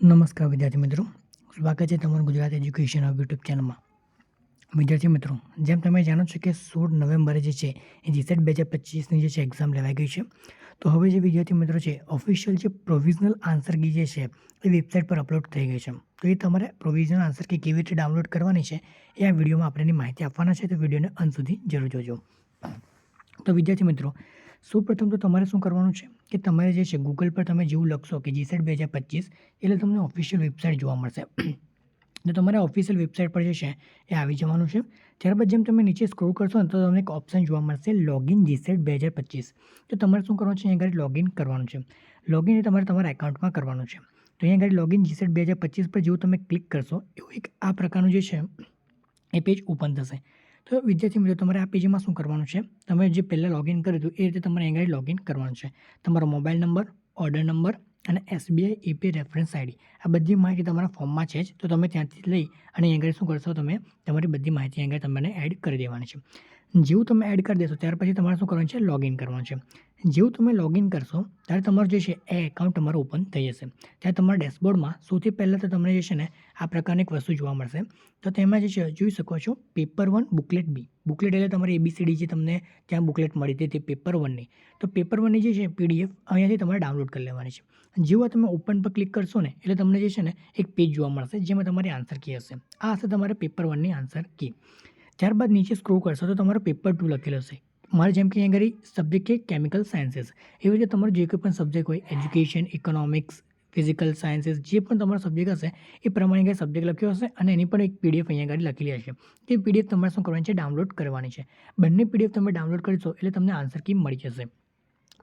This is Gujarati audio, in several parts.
નમસ્કાર વિદ્યાર્થી મિત્રો. સ્વાગત છે તમારું ગુજરાત એજ્યુકેશન હબ યુટ્યુબ ચેનલમાં. વિદ્યાર્થી મિત્રો, જેમ તમે જાણો છો કે સોળ નવેમ્બરે જે છે, એ જીસેટ બે હજાર પચીસની જે છે એક્ઝામ લેવાઈ ગઈ છે. તો હવે જે વિદ્યાર્થી મિત્રો છે ઓફિશિયલ જે પ્રોવિઝનલ આન્સર કી જે છે, એ વેબસાઇટ પર અપલોડ થઈ ગઈ છે. તો એ તમારે પ્રોવિઝનલ આન્સર કી કેવી રીતે ડાઉનલોડ કરવાની છે, એ આ વિડીયોમાં આપણે માહિતી આપવાના છે. તો વિડીયોને અંત સુધી જરૂર જોજો. તો વિદ્યાર્થી મિત્રો સૌપ્રથમ તો તમારે શું કરવાનું છે કે તમારે જે છે ગૂગલ પર તમે જેવું લખશો કે જીસેટ બે હજાર પચીસ એટલે તમને ઓફિશિયલ વેબસાઇટ જોવા મળશે. તો તમારે ઓફિશિયલ વેબસાઇટ પર જે છે એ આવી જવાનું છે. ત્યારબાદ જેમ તમે નીચે સ્ક્રોલ કરશો ને તો તમને એક ઓપ્શન જોવા મળશે લોગિન જીસેટ બે હજાર પચીસ. તો તમારે શું કરવાનું છે? અહીંયા આગળ લોગિન કરવાનું છે. લોગિન એ તમારે તમારા એકાઉન્ટમાં કરવાનું છે. તો અહીંયા આગળ લોગિન જીસેટ બે હજાર પચીસ પર જેવું તમે ક્લિક કરશો એવું એક આ પ્રકારનું જે છે, એ પેજ ઓપન થશે. તો વિદ્યાર્થી મિત્રો, તમારે આ પેજમાં શું કરવાનું છે? તમે જે પહેલાં લોગિન કર્યું હતું, એ રીતે તમારે અહીં લોગિન કરવાનું છે. તમારો મોબાઈલ નંબર ઓર્ડર નંબર અને એસબીઆઈ ઈપી રેફરન્સ આઈડી આ બધી માહિતી તમારા ફોર્મમાં છે જ. તો તમે ત્યાંથી લઈ અને આગળ શું કરશો? તમે તમારી બધી માહિતી આગળ તમને એડ કરી દેવાની છે. જેવું તમે એડ કરી દેશો, ત્યાર પછી તમારે શું કરવાનું છે? લોગિન કરવાનું છે. જેવું તમે લોગિન કરશો, ત્યારે તમારું જે છે, એ એકાઉન્ટ તમારું ઓપન થઈ જશે. ત્યારે તમારા ડેશબોર્ડમાં સૌથી પહેલાં તો તમને જે છે ને, આ પ્રકારની એક વસ્તુ જોવા મળશે. તો તેમાં જે છે, જોઈ શકો છો paper one booklet B booklet એટલે તમારી એબીસીડી જે તમને ત્યાં બુકલેટ મળી હતી, તે પેપર વનની તો પેપર વનની જે છે પીડીએફ અહીંયાથી તમારે ડાઉનલોડ કરી લેવાની છે. જેવું તમે ઓપન પર ક્લિક કરશો ને, એટલે તમને જે છે ને, એક પેજ જોવા મળશે, જેમાં તમારી આન્સર કી હશે. આ હશે તમારે પેપર વનની આન્સર કી ત્યારબાદ નીચે સ્ક્રોલ કરશો તો તમારો પેપર ટુ લખેલો હશે. મારે જેમ કે અહીંયા આગળ સબ્જેક્ટ છે કેમિકલ સાયન્સીસ એવી રીતે તમારો જે કોઈ પણ સબ્જેક્ટ હોય એજ્યુકેશન ઇકોનોમિક્સ ફિઝિકલ સાયન્સીસ જે પણ તમારો સબ્જેક્ટ હશે, એ પ્રમાણે કંઈ સબ્જેક્ટ લખ્યો હશે અને એની પણ એક પીડીએફ અહીંયા આગળ લખેલી હશે. તે પીડીએફ તમારે શું કરવાની છે? ડાઉનલોડ કરવાની છે. બંને પીડીએફ તમે ડાઉનલોડ કરશો એટલે તમને આન્સર કી મળી જશે.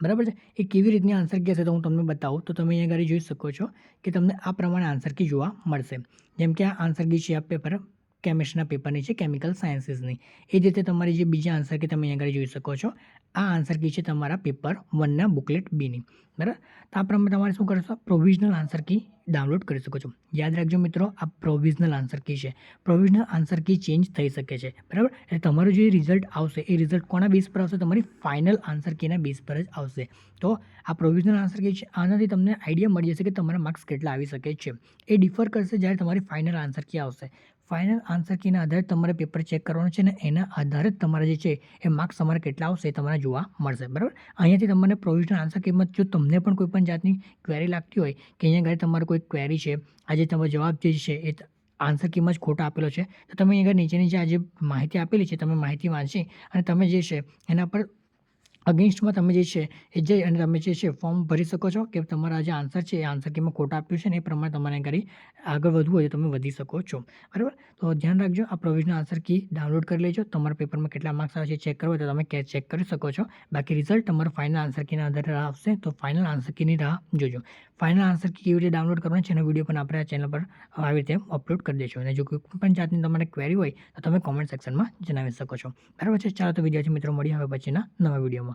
બરાબર છે? એ કેવી રીતની આન્સર કી હશે તો હું તમને બતાવું. તો તમે અહીંયા આગળ જોઈ શકો છો કે તમને આ પ્રમાણે આન્સર કી જોવા મળશે. જેમ કે આ આન્સર કી છે આ પેપર કેમિસ્ટ્રીના પેપરની છે કેમિકલ સાયન્સીસની એ રીતે તમારી જે બીજા આન્સર કે તમે અહીંયા આગળ જોઈ શકો છો, આ આન્સર કી છે તમારા પેપર વનના બુકલેટ બીની બરાબર? તો આ પ્રમાણે તમારે શું કરશો પ્રોવિઝનલ આન્સર કી ડાઉનલોડ કરી શકો છો. યાદ રાખજો મિત્રો, આ પ્રોવિઝનલ આન્સર કી છે. પ્રોવિઝનલ આન્સર કી ચેન્જ થઈ શકે છે. બરાબર? એટલે તમારું જે રિઝલ્ટ આવશે, એ રિઝલ્ટ કોના બેઝ પર આવશે? તમારી ફાઇનલ આન્સર કીના બેઝ પર જ આવશે. તો આ પ્રોવિઝનલ આન્સર કી છે, આનાથી તમને આઈડિયા મળી જશે કે તમારા માર્ક્સ કેટલા આવી શકે છે. એ ડિફર કરશે જ્યારે તમારી ફાઇનલ આન્સર કી આવશે. ફાઇનલ આન્સર કીના આધારે તમારે પેપર ચેક કરવાનું છે અને એના આધારે તમારા જે છે એ માર્ક્સ તમારે કેટલા આવશે એ તમારે જોવા મળશે, બરાબર? અહીંયાથી તમને પ્રોવિઝનલ આન્સર કિંમત જો તમને પણ કોઈ પણ જાતની ક્વેરી લાગતી હોય કે અહીંયા આગળ તમારે કોઈ ક્વેરી છે, આજે તમારો જવાબ જે છે એ આન્સર કિંમત ખોટો આપેલો છે, તો તમે આગળ નીચેની જે આજે માહિતી આપેલી છે, તમે માહિતી વાંચી અને તમે જે છે એના પર અગેન્સ્ટમાં તમે જે છે, એ જઈ અને તમે જે છે ફોર્મ ભરી શકો છો કે તમારા જે આન્સર છે, એ આન્સર કેમાં ખોટા આપ્યું છે ને એ પ્રમાણે તમારે કરી આગળ વધવું હોય તો તમે વધી શકો છો. બરાબર? તો ધ્યાન રાખજો, આ પ્રોવિઝનલ આન્સર કી ડાઉનલોડ કરી લેજો. તમારા પેપરમાં કેટલા માર્ક્સ આવે છે ચેક કરવો તો તમે ચેક કરી શકો છો. બાકી રિઝલ્ટ તમારો ફાઇનલ આન્સર કીના આધારે આવશે, તો ફાઇનલ આન્સર કીની રાહ જોજો. ફાઇનલ આન્સર કી કેવી રીતે ડાઉનલોડ કરવાનો છે, એનો વીડિયો પણ આપણે આ ચેનલ પર આવી રીતે અપલોડ કરી દઈશું. અને જો કોઈ પણ જાતની તમારે ક્વેરી હોય, તો તમે કોમેન્ટ સેક્શનમાં જણાવી શકો છો. બરાબર છે? ચાલો તો વિદ્યાર્થી મિત્રો મળી હવે પછીના નવા વિડીયોમાં